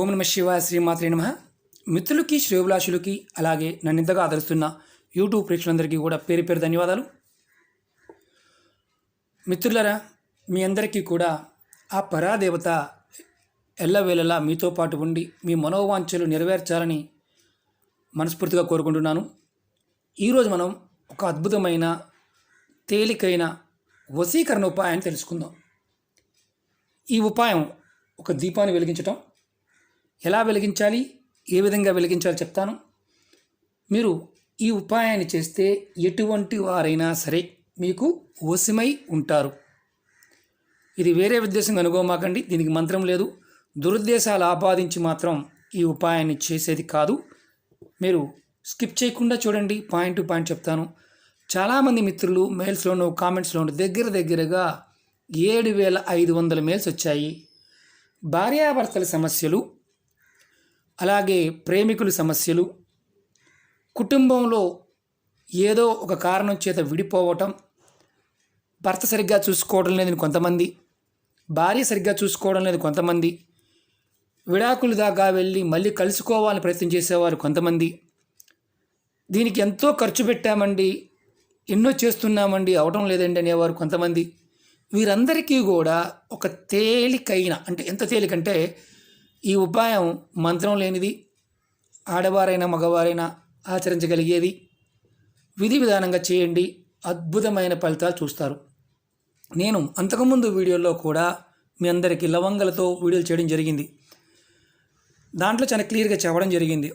ఓం నమ శివాయ శ్రీమాత్రే నమ. మిత్రులకి శ్రేభిలాషులకి అలాగే నన్నింతగా ఆదరిస్తున్న యూట్యూబ్ ప్రేక్షకులందరికీ కూడా పేరు పేరు ధన్యవాదాలు. మిత్రులరా మీ అందరికీ కూడా ఆ పరాదేవత ఎల్లవేళలా మీతో పాటు ఉండి మీ మనోవాంఛలు నెరవేర్చాలని మనస్ఫూర్తిగా కోరుకుంటున్నాను. ఈరోజు మనం ఒక అద్భుతమైన తేలికైన వశీకరణ ఉపాయాన్ని తెలుసుకుందాం. ఈ ఉపాయం ఒక దీపాన్ని వెలిగించటం ఎలా వెలిగించాలి? ఏ విధంగా వెలిగించాలో చెప్తాను. మీరు ఈ ఉపాయాన్ని చేస్తే ఎటువంటి వారైనా సరే మీకు వసిమై ఉంటారు. ఇది వేరే ఉద్దేశం అనుకోమాకండి దీనికి మంత్రం లేదు. దురుద్దేశాలు ఆపాదించి మాత్రం ఈ ఉపాయాన్ని చేసేది కాదు. మీరు స్కిప్ చేయకుండా చూడండి. పాయింట్ టు పాయింట్ చెప్తాను. చాలామంది మిత్రులు మెయిల్స్లోనూ కామెంట్స్లోనూ దగ్గర దగ్గరగా ఏడు వేల ఐదు వందల మెయిల్స్ వచ్చాయి. భార్యాభర్తల సమస్యలు అలాగే ప్రేమికుల సమస్యలు కుటుంబంలో ఏదో ఒక కారణం చేత విడిపోవటం భర్త సరిగ్గా చూసుకోవడం లేదని కొంతమంది భార్య సరిగ్గా చూసుకోవడం లేదు కొంతమంది విడాకులు దాకా వెళ్ళి మళ్ళీ కలుసుకోవాలని ప్రయత్నం చేసేవారు కొంతమంది. దీనికి ఎంతో ఖర్చు పెట్టామండి ఎన్నో చేస్తున్నామండి అవడం లేదండి అనేవారు కొంతమంది. వీరందరికీ కూడా ఒక తేలికైన అంటే ఎంత తేలికంటే ఈ ఉపాయం మంత్రం లేనిది ఆడవారైనా మగవారైనా ఆచరించగలిగేది. విధి విధానంగా చేయండి అద్భుతమైన ఫలితాలు చూస్తారు. నేను అంతకుముందు వీడియోలో కూడా మీ అందరికీ లవంగలతో వీడియోలు చేయడం జరిగింది. దాంట్లో చాలా క్లియర్గా చెప్పడం జరిగింది.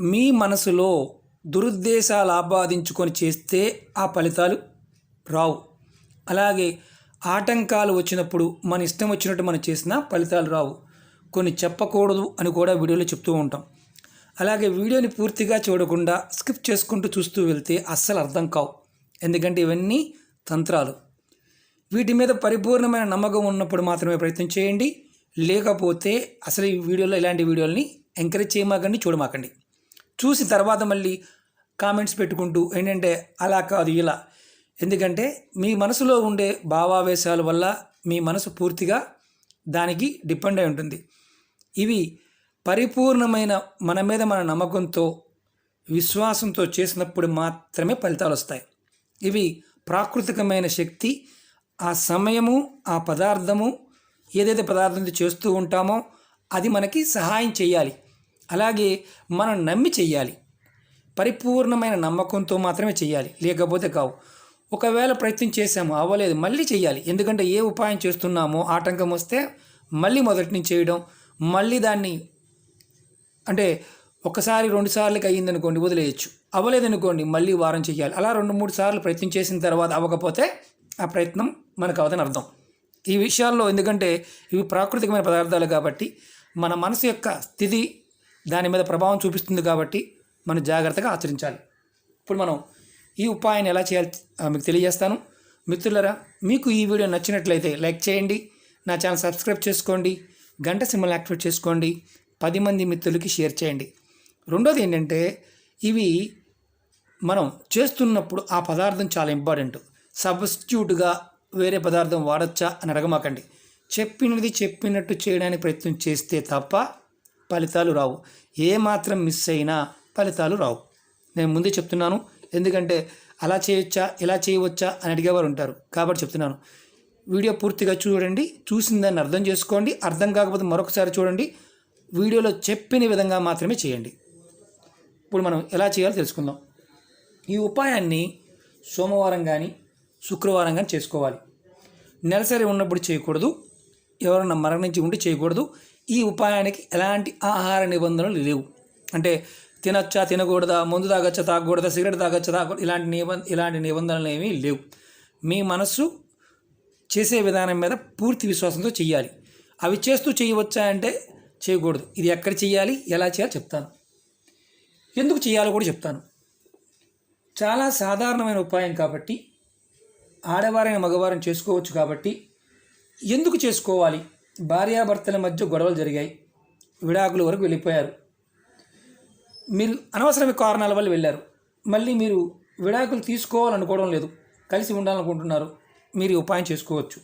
మీ మనసులో దురుద్దేశాలు ఆపాదించుకొని చేస్తే ఆ ఫలితాలు రావు. అలాగే ఆటంకాలు వచ్చినప్పుడు మన ఇష్టం వచ్చినట్టు మనం చేసినా ఫలితాలు రావు. కొన్ని చెప్పకూడదు అని కూడా వీడియోలో చెప్తూ ఉంటాం. అలాగే వీడియోని పూర్తిగా చూడకుండా స్కిప్ చేసుకుంటూ చూస్తూ వెళ్తే అస్సలు అర్థం కావు. ఎందుకంటే ఇవన్నీ తంత్రాలు. వీటి మీద పరిపూర్ణమైన నమ్మకం ఉన్నప్పుడు మాత్రమే ప్రయత్నం చేయండి. లేకపోతే అసలు ఈ వీడియోలో ఇలాంటి వీడియోలని ఎంకరేజ్ చేయమాకండి చూడమాకండి. చూసి తర్వాత మళ్ళీ కామెంట్స్ పెట్టుకుంటూ ఏంటంటే అలా కాదు ఇలా. ఎందుకంటే మీ మనసులో ఉండే భావావేశాల వల్ల మీ మనసు పూర్తిగా దానికి డిపెండ్ అయి ఉంటుంది. ఇవి పరిపూర్ణమైన మన మీద మన నమ్మకంతో విశ్వాసంతో చేసినప్పుడు మాత్రమే ఫలితాలు వస్తాయి. ఇవి ప్రాకృతికమైన శక్తి ఆ సమయము ఆ పదార్థము ఏదైతే పదార్థంతో చేస్తూ ఉంటామో అది మనకి సహాయం చేయాలి. అలాగే మనం నమ్మి చేయాలి. పరిపూర్ణమైన నమ్మకంతో మాత్రమే చేయాలి. లేకపోతే కావు. ఒకవేళ ప్రయత్నం చేసాము అవ్వలేదు మళ్ళీ చేయాలి. ఎందుకంటే ఏ ఉపాయం చేస్తున్నామో ఆటంకం వస్తే మళ్ళీ మొదటి నుంచి చేయడం మళ్ళీ దాన్ని అంటే ఒకసారి రెండు సార్లకి అయ్యిందనుకోండి వదిలేయచ్చు. అవ్వలేదనుకోండి మళ్ళీ వారం చేయాలి అలా రెండు మూడు సార్లు ప్రయత్నం చేసిన తర్వాత అవ్వకపోతే ఆ ప్రయత్నం మనకు అవదని అర్థం. ఈ విషయాల్లో ఎందుకంటే ఇవి ప్రాకృతికమైన పదార్థాలు కాబట్టి మన మనసు యొక్క స్థితి దాని మీద ప్రభావం చూపిస్తుంది కాబట్టి మనం జాగ్రత్తగా ఆచరించాలి. ఇప్పుడు మనం ఈ ఉపాయాన్ని ఎలా చేయాలి ఆ, మీకు తెలియజేస్తాను. మిత్రులరా మీకు ఈ వీడియో నచ్చినట్లయితే లైక్ చేయండి. నా ఛానల్ సబ్స్క్రైబ్ చేసుకోండి. గంట సింబల్ యాక్టివేట్ చేసుకోండి. పది మంది మిత్రులకి షేర్ చేయండి. రెండోది ఏంటంటే ఇవి మనం చేస్తున్నప్పుడు ఆ పదార్థం చాలా ఇంపార్టెంట్. సబ్స్టిట్యూట్గా వేరే పదార్థం వాడచ్చా అని అడగమాకండి. చెప్పినది చెప్పినట్టు చేయడానికి ప్రయత్నం చేస్తే తప్ప ఫలితాలు రావు. ఏ మాత్రం మిస్ అయినా ఫలితాలు రావు. నేను ముందే చెప్తున్నాను. ఎందుకంటే అలా చేయొచ్చా ఇలా చేయవచ్చా అని అడిగేవారు ఉంటారు. కాబట్టి చెప్తున్నాను. వీడియో పూర్తిగా చూడండి. చూసిందని అర్థం చేసుకోండి. అర్థం కాకపోతే మరొకసారి చూడండి. వీడియోలో చెప్పిన విధంగా మాత్రమే చేయండి. ఇప్పుడు మనం ఎలా చేయాలో తెలుసుకుందాం. ఈ ఉపాయాన్ని సోమవారం కానీ శుక్రవారం కానీ చేసుకోవాలి. నెలసరి ఉన్నప్పుడు చేయకూడదు. ఎవరన్నా మరణించి ఉంటే చేయకూడదు. ఈ ఉపాయానికి ఎలాంటి ఆహార నిబంధనలు లేవు. అంటే తినచ్చా తినకూడదా మందు తాగచ్చా తాగకూడదా సిగరెట్ తాగచ్చా తాగకూడదు ఇలాంటి నిబంధ ఇలాంటి నిబంధనలు ఏమీ లేవు. మీ మనస్సు చేసే విధానం మీద పూర్తి విశ్వాసంతో చేయాలి అవి చేస్తూ చేయవచ్చా అంటే చేయకూడదు. ఇది ఎక్కడ చేయాలి ఎలా చేయాలో? చెప్తాను. ఎందుకు చేయాలో కూడా చెప్తాను. చాలా సాధారణమైన ఉపాయం కాబట్టి ఆడవారైన మగవారిని చేసుకోవచ్చు కాబట్టి ఎందుకు చేసుకోవాలి? భార్యాభర్తల మధ్య గొడవలు జరిగాయి. విడాకుల వరకు వెళ్ళిపోయారు. మీరు అనవసరమైన కారణాల వల్ల వెళ్ళారు. మళ్ళీ మీరు విడాకులు తీసుకోవాలనుకోవడం లేదు. కలిసి ఉండాలనుకుంటున్నారు. మీరు ఉపాయం చేసుకోవచ్చు.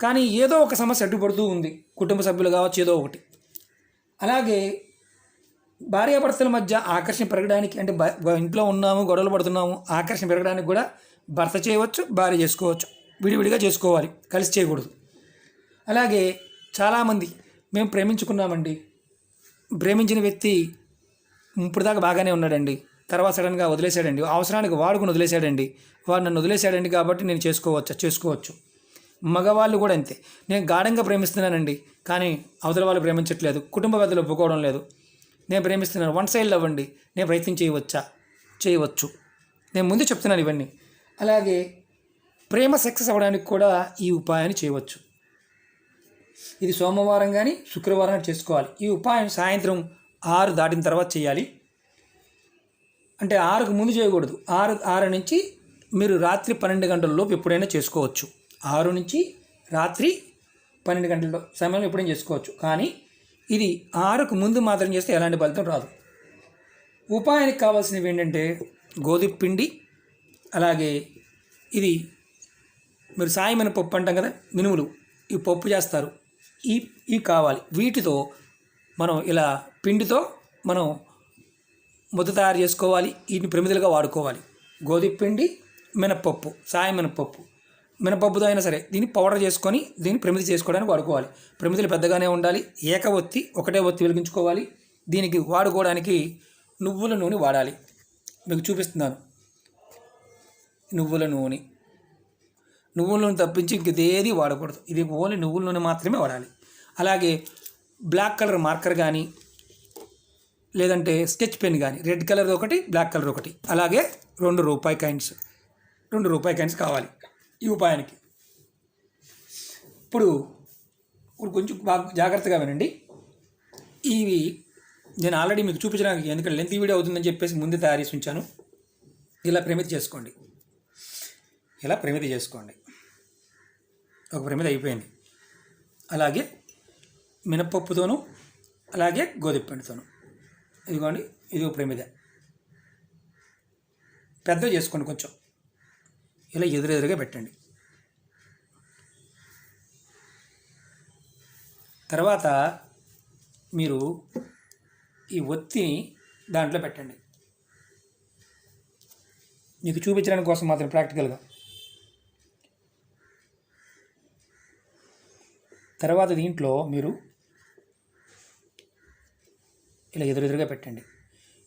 కానీ ఏదో ఒక సమస్య అడ్డుపడుతూ ఉంది. కుటుంబ సభ్యులు కావచ్చు ఏదో ఒకటి. అలాగే భార్యాభర్తల మధ్య ఆకర్షణ పెరగడానికి అంటే ఇంట్లో ఉన్నాము గొడవలు పడుతున్నాము ఆకర్షణ పెరగడానికి కూడా భర్త చేయవచ్చు భార్య చేసుకోవచ్చు. విడివిడిగా చేసుకోవాలి. కలిసి చేయకూడదు. అలాగే చాలామంది మేము ప్రేమించుకున్నామండి. ప్రేమించిన వ్యక్తి ఇప్పుడు దాకా బాగానే ఉన్నాడండి. తర్వాత సడన్గా వదిలేశాడండి. అవసరానికి వాడుకుని వదిలేశాడండి. వాడు నన్ను వదిలేశాడండి కాబట్టి నేను చేసుకోవచ్చా? చేసుకోవచ్చు. మగవాళ్ళు కూడా అంతే. నేను గాఢంగా ప్రేమిస్తున్నానండి. కానీ అవతల వాళ్ళు ప్రేమించట్లేదు. కుటుంబ పెద్దలు ఒప్పుకోవడం లేదు. నేను ప్రేమిస్తున్నాను. వన్ సైడ్ లవ్ అండి. నేను ప్రయత్నం చేయవచ్చా? చేయవచ్చు. నేను ముందు చెప్తున్నాను ఇవన్నీ. అలాగే ప్రేమ సక్సెస్ అవ్వడానికి కూడా ఈ ఉపాయాన్ని చేయవచ్చు. ఇది సోమవారం కానీ శుక్రవారం చేసుకోవాలి. ఈ ఉపాయం సాయంత్రం ఆరు దాటిన తర్వాత చేయాలి. అంటే ఆరుకు ముందు చేయకూడదు. ఆరు ఆరు నుంచి మీరు రాత్రి పన్నెండు గంటల లోపు ఎప్పుడైనా చేసుకోవచ్చు. ఆరు నుంచి రాత్రి పన్నెండు గంటల సమయంలో ఎప్పుడైనా చేసుకోవచ్చు. కానీ ఇది ఆరుకు ముందు మాత్రం చేస్తే ఎలాంటి ఫలితం రాదు. ఉపాయానికి కావాల్సినవి ఏంటంటే గోధుమ పిండి అలాగే ఇది మీరు సాయమైన పప్పు అంటాం కదా మినుములు ఈ పప్పు చేస్తారు. ఈ ఇవి కావాలి. వీటితో మనం ఇలా పిండితో మనం ముద్ద తయారు చేసుకోవాలి. వీటిని ప్రమిదలుగా వాడుకోవాలి. గోధుమ పిండి మినపప్పు సాయం మినపప్పు. మినపప్పుతో అయినా సరే దీన్ని పౌడర్ చేసుకొని దీన్ని ప్రమిది చేసుకోవడానికి వాడుకోవాలి. ప్రమిదలు పెద్దగానే ఉండాలి. ఏక ఒత్తి ఒకటే ఒత్తి వెలిగించుకోవాలి. దీనికి వాడుకోవడానికి నువ్వుల నూనె వాడాలి. మీకు చూపిస్తున్నాను. నువ్వుల నూనె. నువ్వుల నూనె తప్పించి ఇంకేది వాడకూడదు. ఇది ఓన్లీ నువ్వుల నూనె మాత్రమే వాడాలి. అలాగే బ్లాక్ కలర్ మార్కర్ కానీ లేదంటే స్కెచ్ పెన్ కానీ రెడ్ కలర్ ఒకటి బ్లాక్ కలర్ ఒకటి. అలాగే రెండు రూపాయి కాయిన్స్ రెండు రూపాయి కాయిన్స్ కావాలి ఈ ఉపాయానికి. ఇప్పుడు ఇప్పుడు కొంచెం బాగా జాగ్రత్తగా వినండి. ఇవి నేను ఆల్రెడీ మీకు చూపించడానికి ఎందుకంటే లెంత్ వీడియో అవుతుందని చెప్పేసి ముందే తయారు చేసి ఉంచాను. ఇలా ప్రమితి చేసుకోండి. ఇలా ప్రమితి చేసుకోండి. ఒక ప్రమిది అయిపోయింది. అలాగే మినపప్పుతోనూ అలాగే గోధుమ పిండితోనూ ఇదిగోండి ఇది ఒక ప్రమిద పెద్ద చేసుకోండి కొంచెం. ఇలా ఎదురెదురుగా పెట్టండి. తర్వాత మీరు ఈ ఒత్తిని దాంట్లో పెట్టండి. మీకు చూపించడానికి కోసం మాత్రం ప్రాక్టికల్గా. తర్వాత దీంట్లో మీరు ఇలా ఎదురెదురుగా పెట్టండి.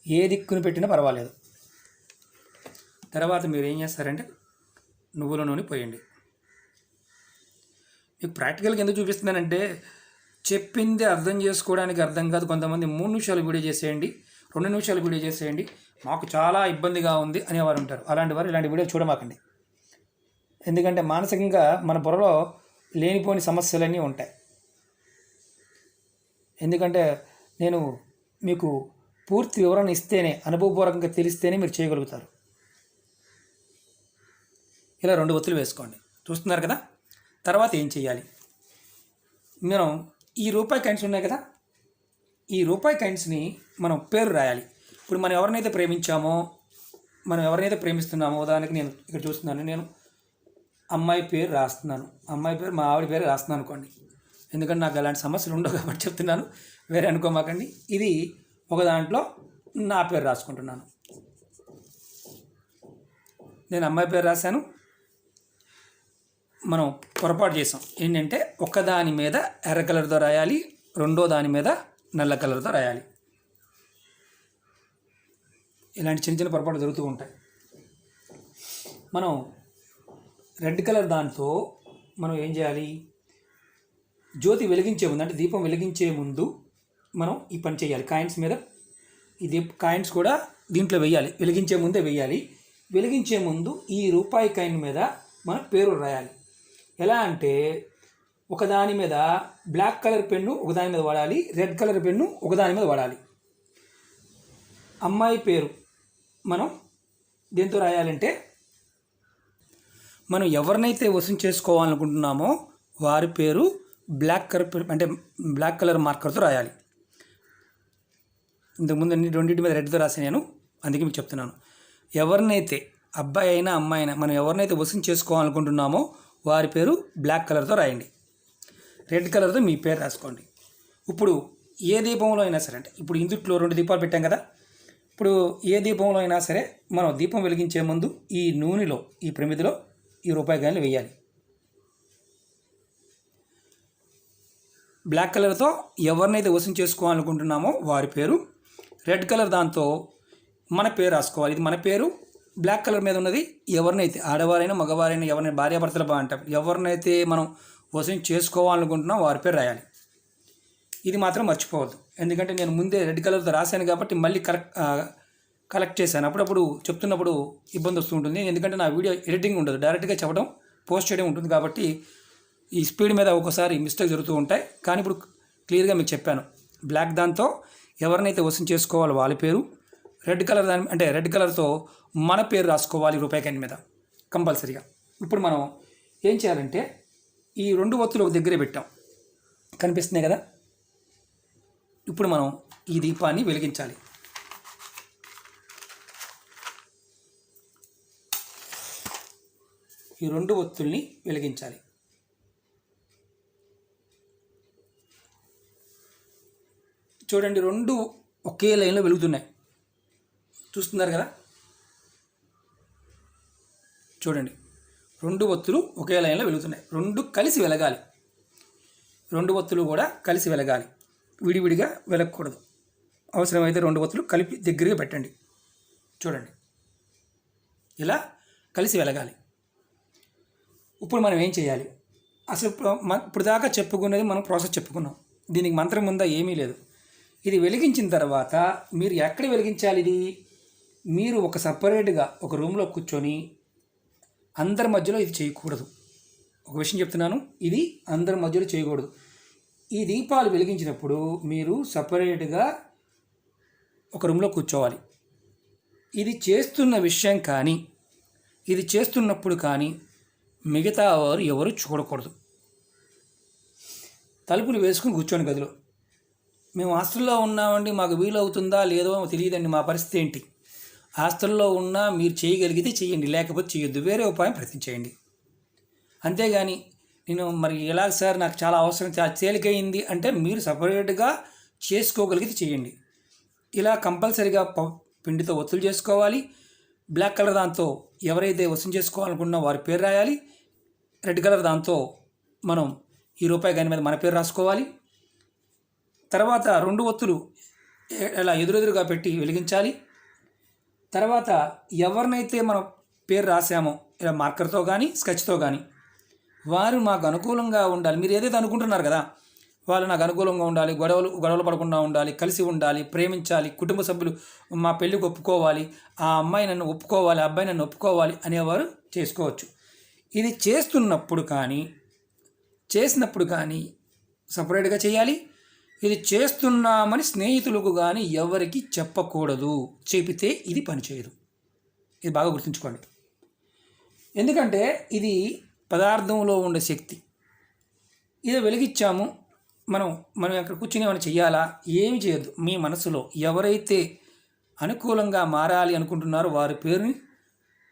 ఏ దిక్కును పెట్టినా పర్వాలేదు. తర్వాత మీరు ఏం చేస్తారంటే నువ్వుల నూనె పోయండి. మీకు ప్రాక్టికల్గా ఎందుకు చూపిస్తున్నానంటే చెప్పింది అర్థం చేసుకోవడానికి అర్థం కాదు. కొంతమంది మూడు నిమిషాలు వీడియో చేసేయండి రెండు నిమిషాలు వీడియో చేసేయండి మాకు చాలా ఇబ్బందిగా ఉంది అనేవారు ఉంటారు. అలాంటి వారు ఇలాంటి వీడియో చూడమాకండి. ఎందుకంటే మానసికంగా మన బుర్రలో లేనిపోని సమస్యలన్నీ ఉంటాయి. ఎందుకంటే నేను మీకు పూర్తి వివరణ ఇస్తేనే అనుభవపూర్వకంగా తెలిస్తేనే మీరు చేయగలుగుతారు. ఇలా రెండు ఒత్తులు వేసుకోండి. చూస్తున్నారు కదా? తర్వాత ఏం చేయాలి? మనం ఈ రూపాయి కాయిన్స్ ఉన్నాయి కదా? ఈ రూపాయి కాయిన్స్ని మనం పేరు రాయాలి. ఇప్పుడు మనం ఎవరినైతే ప్రేమించామో మనం ఎవరినైతే ప్రేమిస్తున్నామో దానికి నేను ఇక్కడ చూస్తున్నాను నేను అమ్మాయి పేరు రాస్తున్నాను. అమ్మాయి పేరు మా ఆవిడ పేరు రాస్తున్నాను అనుకోండి. ఎందుకంటే నాకు అలాంటి సమస్యలు ఉండవు కాబట్టి చెప్తున్నాను. వేరే అనుకోమాకండి. ఇది ఒక దాంట్లో నా పేరు రాసుకుంటున్నాను. నేను అమ్మాయి పేరు రాశాను. మనం పొరపాటు చేసాం. ఏంటంటే ఒకదాని మీద ఎర్ర కలర్తో రాయాలి రెండో దాని మీద నల్ల కలర్తో రాయాలి. ఇలాంటి చిన్న చిన్న పొరపాటు జరుగుతూ ఉంటాయి. మనం రెడ్ కలర్ దాంతో మనం ఏం చేయాలి? జ్యోతి వెలిగించే ముందు అంటే దీపం వెలిగించే ముందు మనం ఈ పని చేయాలి. కాయిన్స్ మీద ఇది కాయిన్స్ కూడా దీంట్లో వేయాలి. వెలిగించే ముందే వేయాలి. వెలిగించే ముందు ఈ రూపాయి కాయిన్ మీద మన పేరు రాయాలి. ఎలా అంటే ఒకదాని మీద బ్లాక్ కలర్ పెన్ను ఒకదాని మీద వాడాలి. రెడ్ కలర్ పెన్ను ఒకదాని మీద వాడాలి. అమ్మాయి పేరు మనం దేంతో రాయాలంటే మనం ఎవరినైతే వసం చేసుకోవాలనుకుంటున్నామో వారి పేరు బ్లాక్ కలర్ అంటే బ్లాక్ కలర్ మార్కర్తో రాయాలి. ఇంతకుముందు అన్ని రెండింటి మీద రెడ్తో రాసి నేను. అందుకే మీకు చెప్తున్నాను. ఎవరినైతే అబ్బాయి అయినా అమ్మాయి అయినా మనం ఎవరినైతే వసూలు చేసుకోవాలనుకుంటున్నామో వారి పేరు బ్లాక్ కలర్తో రాయండి. రెడ్ కలర్తో మీ పేరు రాసుకోండి. ఇప్పుడు ఏ దీపంలో అయినా సరే అంటే ఇప్పుడు ఇందుట్లో రెండు దీపాలు పెట్టాం కదా ఇప్పుడు ఏ దీపంలో అయినా సరే మనం దీపం వెలిగించే ముందు ఈ నూనెలో ఈ ప్రమిదిలో ఈ రూపాయి కాయలు వేయాలి. బ్లాక్ కలర్తో ఎవరినైతే వసం చేసుకోవాలనుకుంటున్నామో వారి పేరు రెడ్ కలర్ దాంతో మన పేరు రాసుకోవాలి. ఇది మన పేరు బ్లాక్ కలర్ మీద ఉన్నది ఎవరినైతే ఆడవారైనా మగవారైనా ఎవరినైనా భార్యాభర్తలు బాగుంటాం ఎవరినైతే మనం వసూలు చేసుకోవాలనుకుంటున్నాం వారి పేరు రాయాలి. ఇది మాత్రం మర్చిపోవద్దు. ఎందుకంటే నేను ముందే రెడ్ కలర్తో రాశాను కాబట్టి మళ్ళీ కరెక్ట్ కలెక్ట్ చేశాను. అప్పుడప్పుడు చెప్తున్నప్పుడు ఇబ్బంది వస్తూ ఉంటుంది. ఎందుకంటే నా వీడియో ఎడిటింగ్ ఉండదు. డైరెక్ట్గా చెప్పడం పోస్ట్ చేయడం ఉంటుంది కాబట్టి ఈ స్పీడ్ మీద ఒక్కోసారి మిస్టేక్ జరుగుతూ ఉంటాయి. కానీ ఇప్పుడు క్లియర్గా మీకు చెప్పాను. బ్లాక్ దాంతో ఎవరినైతే వసూలు చేసుకోవాలో వాళ్ళ పేరు రెడ్ కలర్ దాని అంటే రెడ్ కలర్తో మన పేరు రాసుకోవాలి రూపాయి మీద కంపల్సరీగా. ఇప్పుడు మనం ఏం చేయాలంటే ఈ రెండు ఒత్తులు ఒక దగ్గరే పెట్టాం. కనిపిస్తున్నాయి కదా? ఇప్పుడు మనం ఈ దీపాన్ని వెలిగించాలి. ఈ రెండు ఒత్తుల్ని వెలిగించాలి. చూడండి రెండు ఒకే లైన్లో వెలుగుతున్నాయి. చూస్తున్నారు కదా? చూడండి రెండు ఒత్తులు ఒకే లైన్లో వెలుగుతున్నాయి. రెండు కలిసి వెలగాలి. రెండు ఒత్తులు కూడా కలిసి వెలగాలి. విడివిడిగా వెలగకూడదు. అవసరమైతే రెండు ఒత్తులు కలిపి దగ్గరగా పెట్టండి. చూడండి ఇలా కలిసి వెలగాలి. ఇప్పుడు మనం ఏం చేయాలి? అసలు ఇప్పుడు ఇప్పుడు దాకా చెప్పుకున్నది మనం ప్రాసెస్ చెప్పుకున్నాం. దీనికి మంత్రం ఉందా? ఏమీ లేదు. ఇది వెలిగించిన తర్వాత మీరు ఎక్కడ వెలిగించాలి ఇది? మీరు ఒక సపరేట్గా ఒక రూమ్లో కూర్చొని అందరి మధ్యలో ఇది చేయకూడదు. ఒక విషయం చెప్తున్నాను ఇది అందరి మధ్యలో చేయకూడదు. ఈ దీపాలు వెలిగించినప్పుడు మీరు సపరేట్గా ఒక రూమ్లో కూర్చోవాలి. ఇది చేస్తున్న విషయం కానీ ఇది చేస్తున్నప్పుడు కానీ మిగతా వారు ఎవరు చూడకూడదు. తలుపులు వేసుకుని కూర్చోండి గదిలో. మేము హాస్టల్లో ఉన్నామండి మాకు వీలు అవుతుందా లేదో తెలియదండి మా పరిస్థితి ఏంటి? హాస్టల్లో ఉన్నా మీరు చేయగలిగితే చేయండి లేకపోతే చేయొద్దు. వేరే ఉపాయం ప్రయత్నించేయండి. అంతేగాని నేను మరి ఎలా సార్ నాకు చాలా అవసరం చాలా తేలికైంది అంటే మీరు సపరేట్గా చేసుకోగలిగితే చేయండి. ఇలా కంపల్సరీగా పిండితో ఒత్తులు చేసుకోవాలి. బ్లాక్ కలర్ దాంతో ఎవరైతే వసూలు చేసుకోవాలనుకున్నా వారి పేరు రాయాలి. రెడ్ కలర్ దాంతో మనం ఈ రూపాయి గాని మీద మన పేరు రాసుకోవాలి. తర్వాత రెండు ఒత్తులు ఇలా ఎదురెదురుగా పెట్టి వెలిగించాలి. తర్వాత ఎవరినైతే మనం పేరు రాసామో ఇలా మార్కర్తో కానీ స్కెచ్తో కానీ వారు మాకు అనుకూలంగా ఉండాలి. మీరు ఏదైతే అనుకుంటున్నారు కదా వాళ్ళు నాకు అనుకూలంగా ఉండాలి గొడవలు గొడవలు పడకుండా ఉండాలి కలిసి ఉండాలి ప్రేమించాలి కుటుంబ సభ్యులు మా పెళ్ళికి ఒప్పుకోవాలి ఆ అమ్మాయి నన్ను ఒప్పుకోవాలి ఆ అబ్బాయి నన్ను ఒప్పుకోవాలి అనేవారు చేసుకోవచ్చు. ఇది చేస్తున్నప్పుడు కానీ చేసినప్పుడు కానీ సపరేట్గా చేయాలి. ఇది చేస్తున్నామని స్నేహితులకు కానీ ఎవరికి చెప్పకూడదు. చెబితే ఇది పనిచేయదు. ఇది బాగా గుర్తుంచుకోండి. ఎందుకంటే ఇది పదార్థంలో ఉండే శక్తి. ఇది వెలిగించాము మనం మనం అక్కడ కూర్చుని ఏమైనా చేయాలా ఏమి చేయొద్దు. మీ మనసులో ఎవరైతే అనుకూలంగా మారాలి అనుకుంటున్నారో వారి పేరుని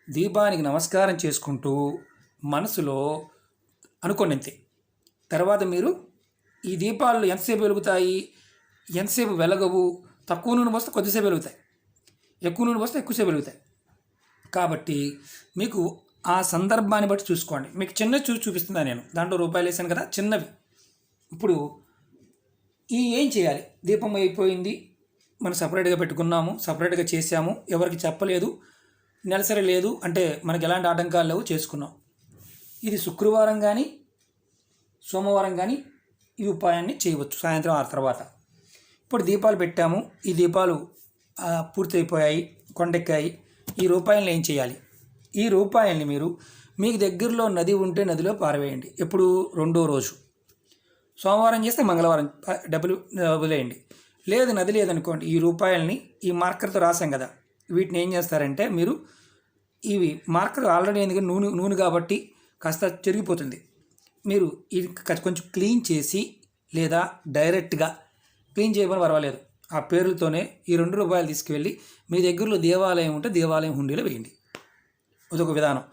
దీపానికి నమస్కారం చేసుకుంటూ మనసులో అనుకోండి అంతే. తర్వాత మీరు ఈ దీపాలు ఎంతసేపు వెలుగుతాయి? ఎంతసేపు వెలగవు? తక్కువ నూనె పోస్తే కొద్దిసేపు వెలుగుతాయి. ఎక్కువ నూనె పోస్తే ఎక్కువసేపు వెలుగుతాయి. కాబట్టి మీకు ఆ సందర్భాన్ని బట్టి చూసుకోండి. మీకు చిన్న చూసి చూపిస్తున్నా నేను. దాంట్లో రూపాయలు వేసాను కదా చిన్నవి. ఇప్పుడు ఈ ఏం చేయాలి? దీపం అయిపోయింది. మనం సపరేట్గా పెట్టుకున్నాము సపరేట్గా చేసాము ఎవరికి చెప్పలేదు నెలసరి లేదు. అంటే మనకి ఎలాంటి ఆటంకాలు లేవు చేసుకున్నాం. ఇది శుక్రవారం కానీ సోమవారం కానీ ఈ ఉపాయాన్ని చేయవచ్చు సాయంత్రం ఆరు తర్వాత. ఇప్పుడు దీపాలు పెట్టాము. ఈ దీపాలు పూర్తయిపోయాయి కొండెక్కాయి. ఈ రూపాయలను ఏం చేయాలి? ఈ రూపాయల్ని మీరు మీకు దగ్గరలో నది ఉంటే నదిలో పారవేయండి. ఎప్పుడు? రెండో రోజు. సోమవారం చేస్తే మంగళవారం డబ్బులు వదిలేయండి. లేదు నది లేదనుకోండి ఈ రూపాయల్ని ఈ మార్కర్తో రాసాం కదా. వీటిని ఏం చేస్తారంటే మీరు ఇవి మార్కర్ ఆల్రెడీ ఎందుకంటే నూనె నూనె కాబట్టి కాస్త చెరిగిపోతుంది. మీరు ఇది కొంచెం క్లీన్ చేసి లేదా డైరెక్ట్గా క్లీన్ చేయమని పర్వాలేదు. ఆ పేర్లతోనే ఈ రెండు రూపాయలు తీసుకువెళ్ళి మీ దగ్గరలో దేవాలయం ఉంటే దేవాలయం హుండీలో వేయండి. అదొక విధానం.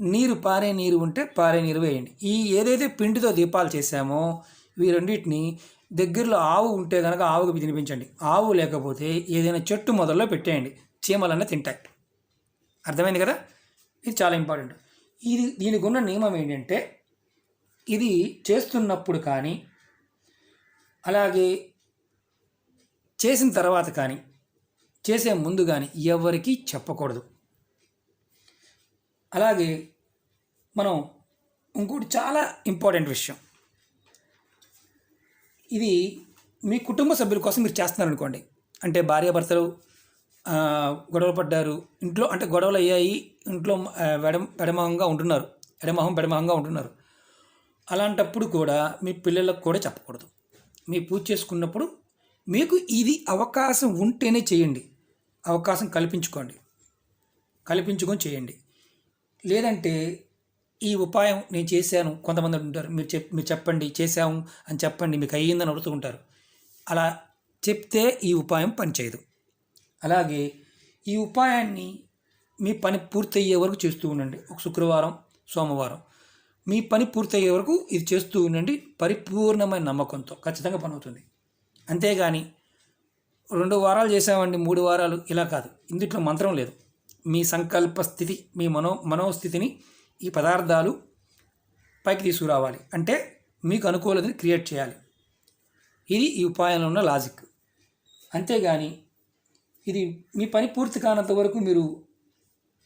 నీరు పారే నీరు ఉంటే పారే నీరు వేయండి. ఈ ఏదైతే పిండితో దీపాలు చేశామో ఈ రెండింటిని దగ్గరలో ఆవు ఉంటే కనుక ఆవుకి తినిపించండి. ఆవు లేకపోతే ఏదైనా చెట్టు మొదల్లో పెట్టేయండి. చీమలన్నీ తింటాయి. అర్థమైంది కదా? ఇది చాలా ఇంపార్టెంట్. ఇది దీనికి ఉన్న నియమం ఏంటంటే ఇది చేస్తున్నప్పుడు కానీ అలాగే చేసిన తర్వాత కానీ చేసే ముందు కానీ ఎవరికీ చెప్పకూడదు. అలాగే మనం ఇంకోటి చాలా ఇంపార్టెంట్ విషయం. ఇది మీ కుటుంబ సభ్యుల కోసం మీరు చేస్తున్నారు అనుకోండి అంటే భార్యాభర్తలు గొడవలు పడ్డారు ఇంట్లో అంటే గొడవలు అయ్యాయి ఇంట్లో వెడ పెడమహంగా ఉంటున్నారు. ఎడమహం పెడమహంగా ఉంటున్నారు. అలాంటప్పుడు కూడా మీ పిల్లలకు కూడా చెప్పకూడదు. మీ పూజ చేసుకున్నప్పుడు మీకు ఇది అవకాశం ఉంటేనే చేయండి. అవకాశం కల్పించుకోండి. కల్పించుకొని చేయండి. లేదంటే ఈ ఉపాయం నేను చేశాను కొంతమంది ఉంటారు మీరు చెప్ మీరు చెప్పండి చేశాము అని చెప్పండి మీకు అయ్యిందని అడుగుతుంటారు అలా చెప్తే ఈ ఉపాయం పనిచేయదు. అలాగే ఈ ఉపాయాన్ని మీ పని పూర్తయ్యే వరకు చేస్తూ ఉండండి. ఒక శుక్రవారం సోమవారం. మీ పని పూర్తయ్యే వరకు ఇది చేస్తూ ఉండండి. పరిపూర్ణమైన నమ్మకంతో ఖచ్చితంగా పని అవుతుంది అంతేగాని రెండు వారాలు చేసామండి మూడు వారాలు ఇలా కాదు. ఇందుట్లో మంత్రం లేదు. మీ సంకల్ప స్థితి మీ మనో మనోస్థితిని ఈ పదార్థాలు పైకి తీసుకురావాలి. అంటే మీకు అనుకూలతని క్రియేట్ చేయాలి. ఇది ఈ ఉపాయంలో ఉన్న లాజిక్. అంతేగాని ఇది మీ పని పూర్తి కానంత వరకు మీరు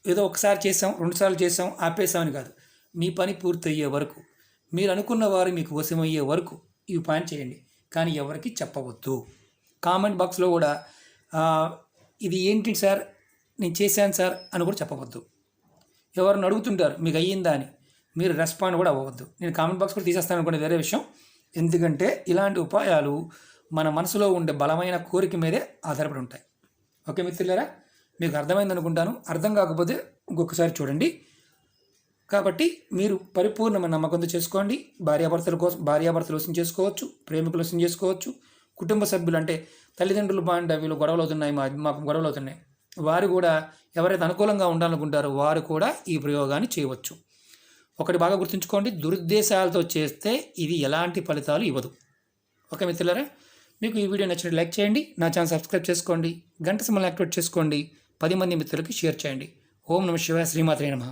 ఏదో ఒకసారి చేసాం రెండుసార్లు చేసాం ఆపేసామని కాదు. మీ పని పూర్తయ్యే వరకు మీరు అనుకున్న వారు మీకు వశమయ్యే వరకు ఈ పని చేయండి. కానీ ఎవరికి చెప్పవద్దు. కామెంట్ బాక్స్లో కూడా ఇది ఏంటి సార్? నేను చేశాను సార్ అని కూడా చెప్పవద్దు. ఎవరిని అడుగుతుంటారు మీకు అయ్యిందా అని. మీరు రెస్పాండ్ కూడా అవ్వద్దు నేను కామెంట్ బాక్స్ కూడా తీసేస్తాను అనుకునే వేరే విషయం. ఎందుకంటే ఇలాంటి ఉపాయాలు మన మనసులో ఉండే బలమైన కోరిక మీదే ఆధారపడి ఉంటాయి. ఓకే మిత్రులారా మీకు అర్థమైంది అనుకుంటాను అర్థం కాకపోతే ఇంకొకసారి చూడండి. కాబట్టి మీరు పరిపూర్ణమైన నమ్మకంతో చేసుకోండి. భార్యాభర్తల కోసం భార్యాభర్తలు వసం చేసుకోవచ్చు ప్రేమికులు వసం చేసుకోవచ్చు. కుటుంబ సభ్యులు అంటే తల్లిదండ్రులు బాగుంటే వీళ్ళు గొడవలు అవుతున్నాయి మా మాకు గొడవలు అవుతున్నాయి. వారు కూడా ఎవరైతే అనుకూలంగా ఉండాలనుకుంటారో వారు కూడా ఈ ప్రయోగాన్ని చేయవచ్చు. ఒకటి బాగా గుర్తుంచుకోండి దురుద్దేశాలతో చేస్తే ఇది ఎలాంటి ఫలితాలు ఇవ్వదు. ఓకే మిత్రులారా మీకు ఈ వీడియో నచ్చినట్టు లైక్ చేయండి నా ఛానల్ సబ్స్క్రైబ్ చేసుకోండి గంట సమయం యాక్టివేట్ చేసుకోండి పది మంది మిత్రులకి షేర్ చేయండి. ఓం నమ శివాయ శ్రీమాత్రే నమః.